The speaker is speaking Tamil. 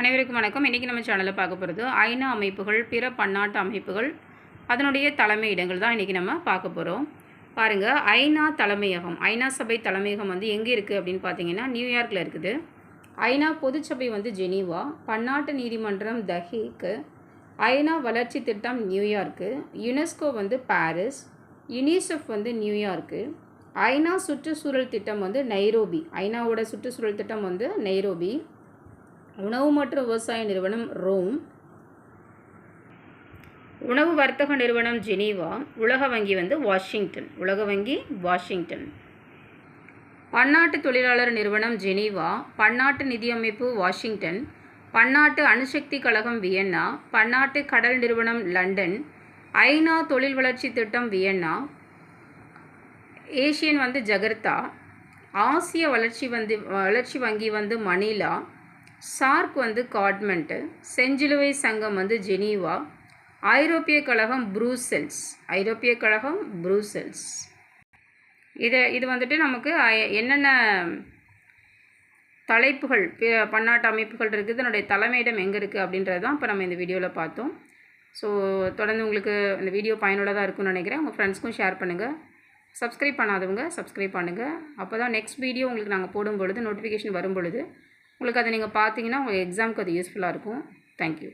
அனைவருக்கும் வணக்கம். இன்றைக்கி நம்ம சேனலில் பார்க்க போகிறது ஐநா அமைப்புகள் பிற பன்னாட்டு அமைப்புகள் அதனுடைய தலைமை இடங்கள் தான் இன்றைக்கி நம்ம பார்க்க போகிறோம் பாருங்கள் ஐநா தலைமையகம் ஐநா சபை தலைமையகம் வந்து எங்கே இருக்குது அப்படின்னு பார்த்தீங்கன்னா நியூயார்க்கில் இருக்குது. ஐநா பொதுச்சபை வந்து ஜெனீவா பன்னாட்டு நீதிமன்றம் தஹீக்கு ஐநா வளர்ச்சி திட்டம் நியூயார்க்கு யுனெஸ்கோ வந்து பாரிஸ் யுனிசெஃப் வந்து நியூயார்க்கு ஐநா சுற்றுச்சூழல் திட்டம் வந்து நைரோபி ஐநாவோட சுற்றுச்சூழல் திட்டம் வந்து நைரோபி உணவு மற்றும் விவசாய நிறுவனம் ரோம். உணவு வர்த்தக நிறுவனம் ஜெனீவா உலக வங்கி வந்து வாஷிங்டன் உலக வங்கி வாஷிங்டன். பன்னாட்டு தொழிலாளர் நிறுவனம் ஜெனீவா பன்னாட்டு நிதியமைப்பு வாஷிங்டன் பன்னாட்டு அணுசக்தி கழகம் வியன்னா பன்னாட்டு கடல் நிறுவனம் லண்டன் ஐநா தொழில் வளர்ச்சி திட்டம் வியன்னா ஏஷியன் வந்து ஜகர்த்தா ஆசிய வளர்ச்சி வந்து வளர்ச்சி வங்கி வந்து மணிலா சார்க் வந்து காட்மெண்ட்டு செஞ்சிலுவை சங்கம் வந்து ஜெனீவா ஐரோப்பிய கழகம் ப்ரூசெல்ஸ் ஐரோப்பிய கழகம் ப்ரூசெல்ஸ். இதை இது வந்துட்டு நமக்கு என்னென்ன தலைப்புகள் பிற பன்னாட்டு அமைப்புகள் இருக்குது அதனுடைய தலைமையிடம் எங்கே இருக்குது அப்படின்றது தான் இப்போ நம்ம இந்த வீடியோவில் பார்த்தோம். ஸோ தொடர்ந்து உங்களுக்கு இந்த வீடியோ பயனுள்ளதாக இருக்கும்னு நினைக்கிறேன். உங்கள் ஃப்ரெண்ட்ஸ்க்கும் ஷேர் பண்ணுங்கள் சப்ஸ்கிரைப் பண்ணாதவங்க சப்ஸ்கிரைப் பண்ணுங்கள் அப்போ தான் நெக்ஸ்ட் வீடியோ உங்களுக்கு நாங்கள் போடும் பொழுது நோட்டிஃபிகேஷன் வரும் பொழுது உங்களுக்கு அதை நீங்கள் பார்த்தீங்கன்னா உங்கள் எக்ஸாமுக்கு அது யூஸ்ஃபுல்லாக இருக்கும். தேங்க்யூ